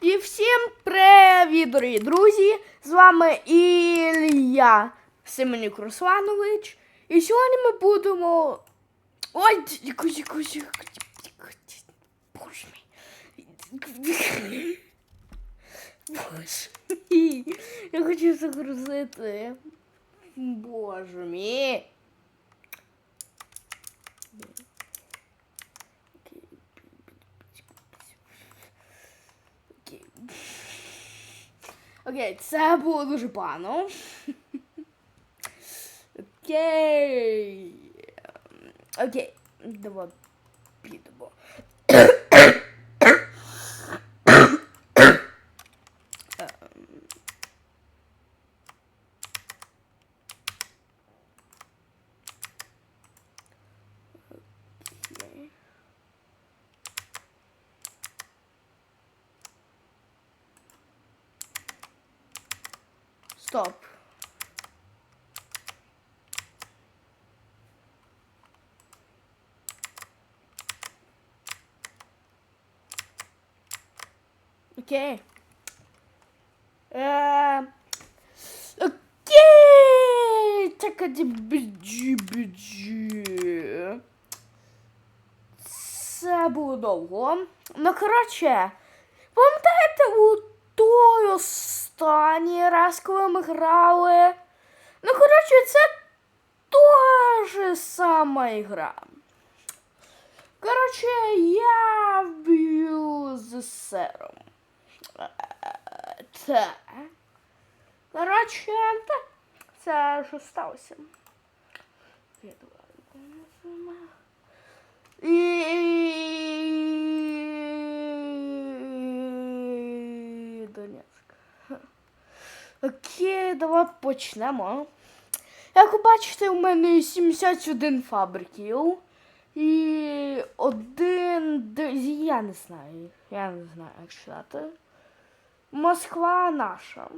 І всім привіт, дорогі друзі! З вами Ілля Семенюк Русланович. І сьогодні ми будемо. Ой, якось, якось. Боже мій. Боже мій. Я хочу загрузити. Боже мій. Окей. Окей, це було дуже погано. Окей. Окей, давай Стоп. Окей. Е, Окей. Так, біджі, біджі. Це було довго. Ну, коротше, пам'ятаєте у той останній раз, коли ми грали? Ну, коротше, це та ж сама ігра. Коротше, я вб'ю з сером. Це. Коротше, так. Це що сталося. Я давай. І... Донецьк. Окей, давай почнемо. Як ви бачите, у мене 71 фабриків. І один. Я не знаю. Я не знаю, як читати. Москва наша.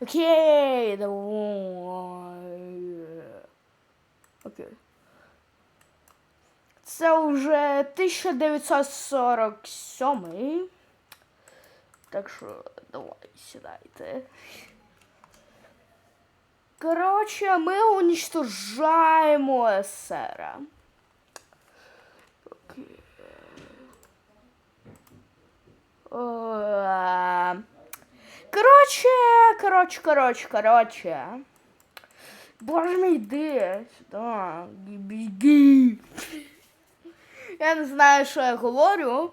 Окей, давай. Окей. Це вже 1947. Так що давай сідайте. Коротше, ми уничтожаємо СССР. Окей. Е, Коротше, коротше, коротше, коротше. Боже мій, йди сюди. Біги. Я не знаю, що я говорю.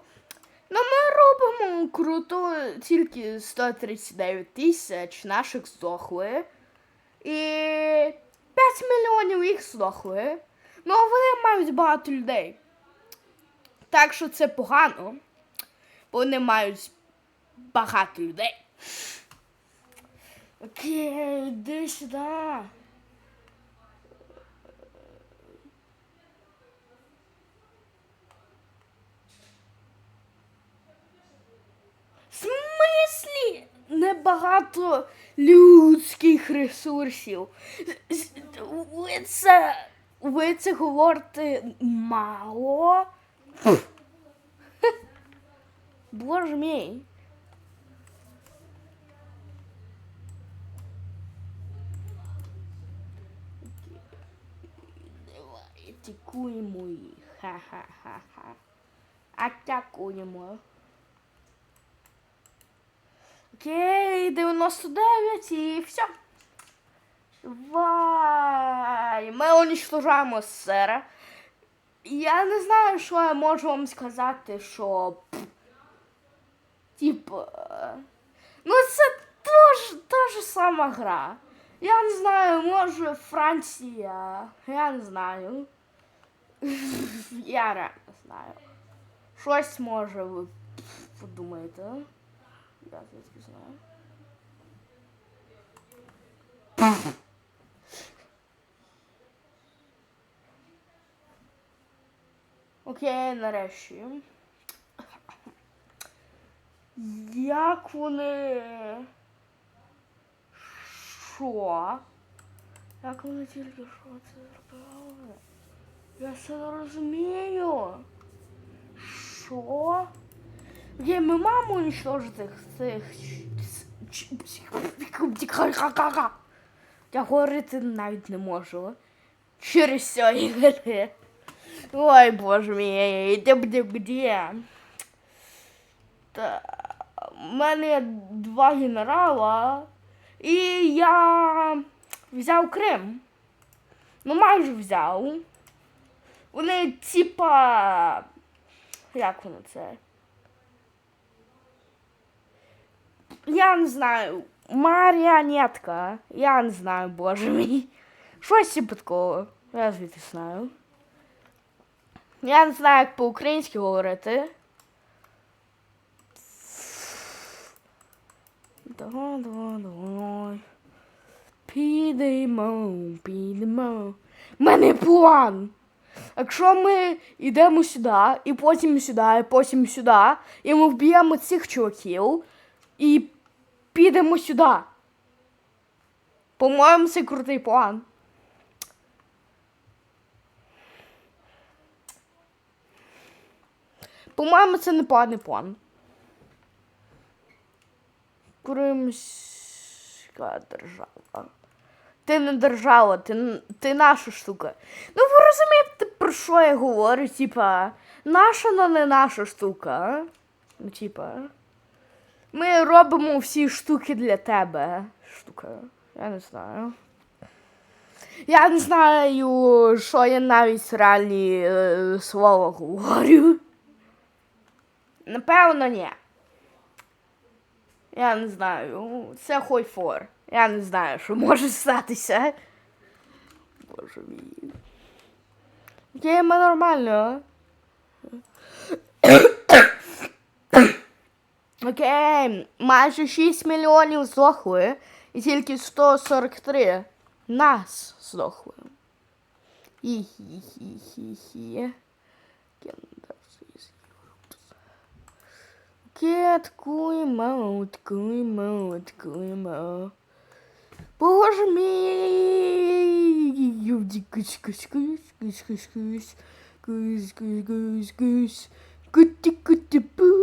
Ну, ми робимо круто, тільки 139 тисяч наших здохли. І 5 мільйонів їх здохли. Ну, вони мають багато людей. Так що це погано. Вони мають багато людей. Окей, йди сюди. Небагато людських ресурсів. Ви це, ви це говорите мало? Боже мій. Давай, атакуємо їх. Ха-ха-ха-ха. Атакуємо. Окей, 99 і все. Давай. Ми уничтожаємо сера. Я не знаю, що я можу вам сказати, що. Е, Ну, це тож, та ж сама гра. Я не знаю, може Франція. Я не знаю. Я реально знаю. Щось може ви подумаєте. Звідки знаю. Окей, нарешті. Як вони. Що? Як вони тільки що це зробили? Я все не розумію. Що? Є, ми маємо уничтожити цих цих. Я говорити навіть не можу. Через сьогодні. Ой, боже мій, де буде де? Та в мене два генерала, і я взяв Крим. Ну, майже взяв. Вони типа. Як воно це? Я не знаю. Маріонетка. Я не знаю, боже мій. Щось такого. Я звідти знаю. Я не знаю, як по-українськи говорити. Давай, давай, давай. Підемо, підемо. Мене план. Якщо ми йдемо сюди, і потім сюди, і потім сюди, і ми вб'ємо цих чуваків і підемо сюди. По-моєму, це крутий план. По-моєму, це непоганий план. Кримська держава. Ти не держава, ти, ти наша штука. Ну ви розумієте, про що я говорю? Типа, наша, но не наша штука. Ну, типа. Ми робимо всі штуки для тебе. Штука. Я не знаю. Я не знаю, що я навіть реальні е, слова говорю. Напевно, ні. Я не знаю. Це хойфор. Я не знаю, що може статися. Боже мій. Окей, ми нормально. Окей, майже 6 мільйонів здохли, і тільки 143 нас здохли. Хі-хі-хі-хі-хі. Кіткуємо, ткуємо, ткуємо. Боже мій! Кусь, кусь, кусь, кусь, кусь, кусь, кусь, кусь, кусь, кусь. Куті, куті, бу,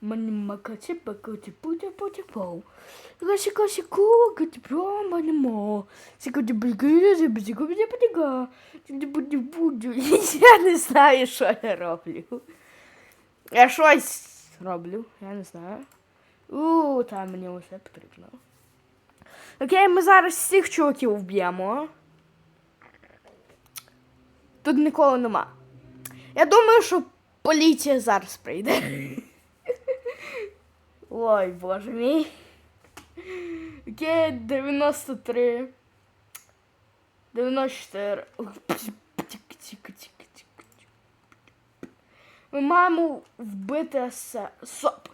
Мені макачі бакачі путя путя пау. Гаші каші кукаті прям манімо. Сікоті бігіля зібзі кубі потіга. Тімді буді буду. Я не знаю, що я роблю. Я щось роблю, я не знаю. У, там мені усе потрібно. Окей, ми зараз всіх чуваків вб'ємо. Тут нікого нема. Я думаю, що поліція зараз прийде. Ой, боже мій. Окей, 93. 94. Ми маємо вбити се. Соп.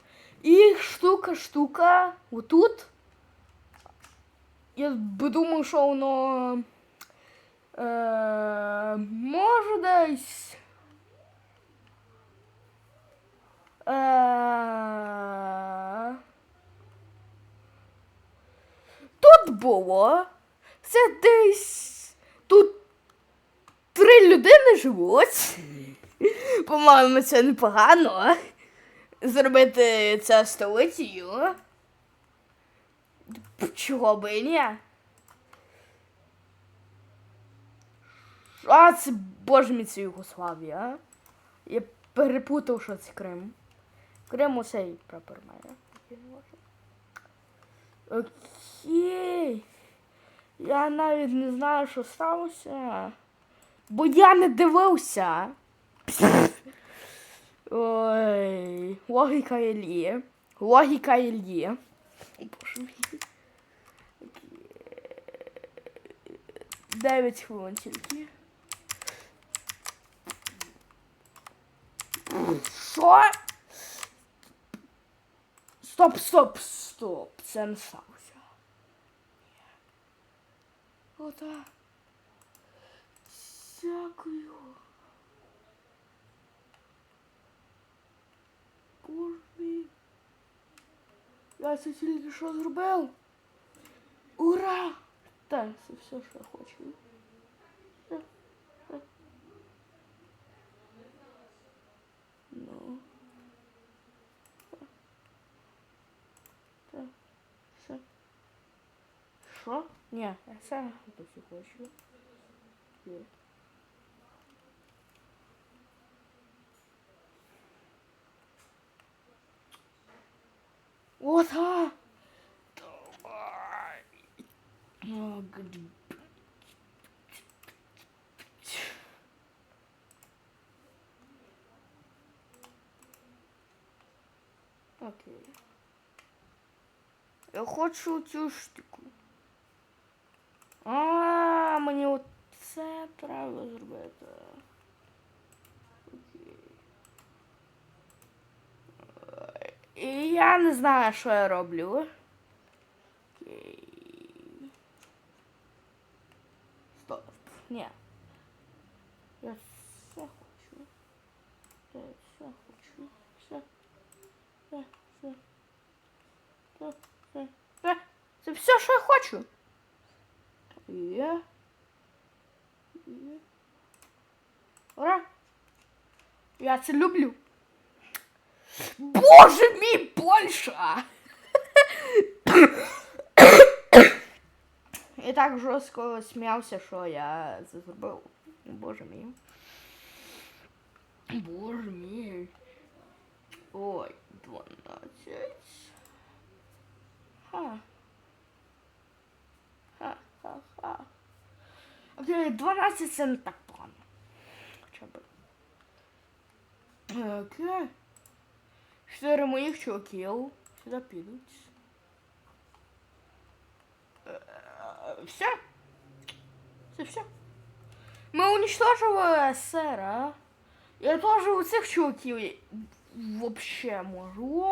І штука, штука. Отут. Я би думав, що воно е, може десь. Тут було. Це десь. Тут три людини живуть. По-моєму, це непогано. Зробити це столицею. Чого би і ні? А, це боже мій Югославія. Я перепутав, що це Крим. Крим усей прапор має. Окей. Я навіть не знаю, що сталося. Бо я не дивився. Ой, логіка Іллі. Логіка Іллі. Боже мій. 9 хвилин тільки. Що? Стоп, стоп, стоп. Це не сталося. Ота. Дякую. Боже мій. Я це тільки що. Ура! Так, все, що я хочу. Що? Ні, я це досі хочу. Є. Вот, а! Давай! О, Окей. Я хочу цю штуку. А, мені оце треба зробити. Окей. Е, І я не знаю, що я роблю. Окей. Стоп. Ні. Я все хочу. Я все хочу. Все. Все. Все. Все. Все. Все. Це все, що я хочу. Є. Є. Ура! Я це люблю. Боже мій Польща! І так жорстко сміявся, що я це зробив. Боже мій. Боже мій. Ой, 12. 12 це не так погано. Хоча б. Окей. Чотири моїх чуваків сюди підуть. Е, Все. Це все. Ми уничтожили сера. Я теж у цих чуваків вообще можу.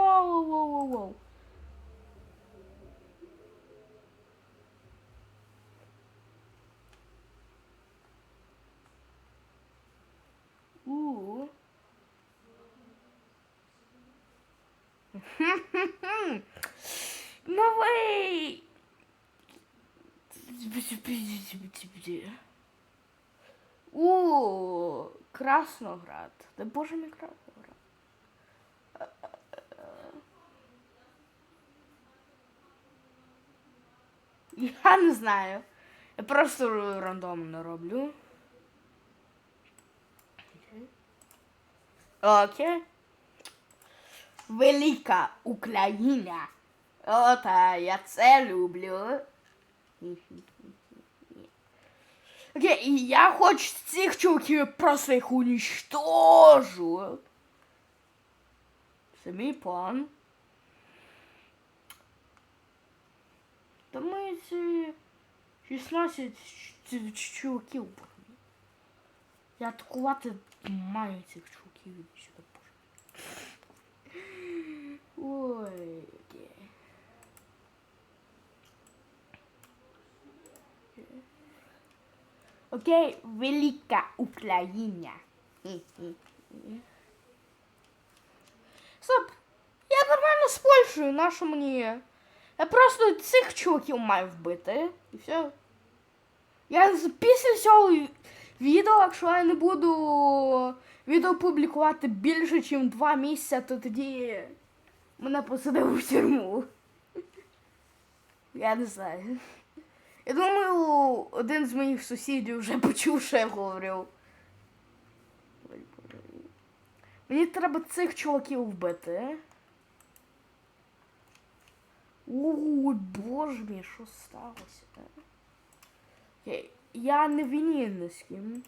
Новий. У, Красноград. Да боже мій Красноград. Я не знаю. Я просто рандомно роблю. Окей. Велика Україна. Ота, я це люблю. Окей, і я хочу цих чуваків просто їх уничтожу. Це мій план. Та ми ці 16 ч- ч- чуваків. Я атакувати маю цих чуваків сюди боже. Ой, окей. Велика Україна. Стоп! Я нормально з Польщею, нащо мені? Я просто цих чуваків маю вбити. І все. Я після цього відео, якщо я не буду відео публікувати більше, ніж два місяці, то тоді мене посадив у тюрму. Я не знаю. Я думаю, один з моїх сусідів вже почув, що я говорив. Мені треба цих чуваків вбити. Ой, боже мій, що сталося? Окей, Я не винні ні з ким.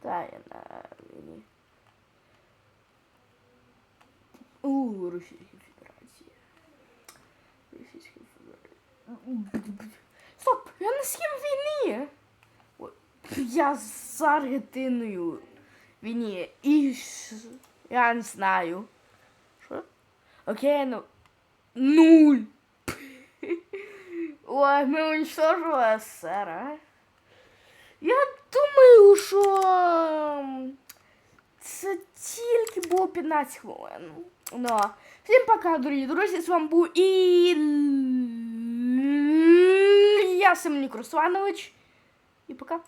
Та я на війні. У, Російська Федерація. Російська Федерація. Стоп, я не з ким в Я з Аргентиною війні. І я не знаю. Що? Окей, ну. Нуль. Ой, ми уничтожили СССР, а? Я думаю, що це тільки було 15 хвилин. Ну, всім пока, дорогі друзі, з вами був і я Семенюк Русланович. І пока.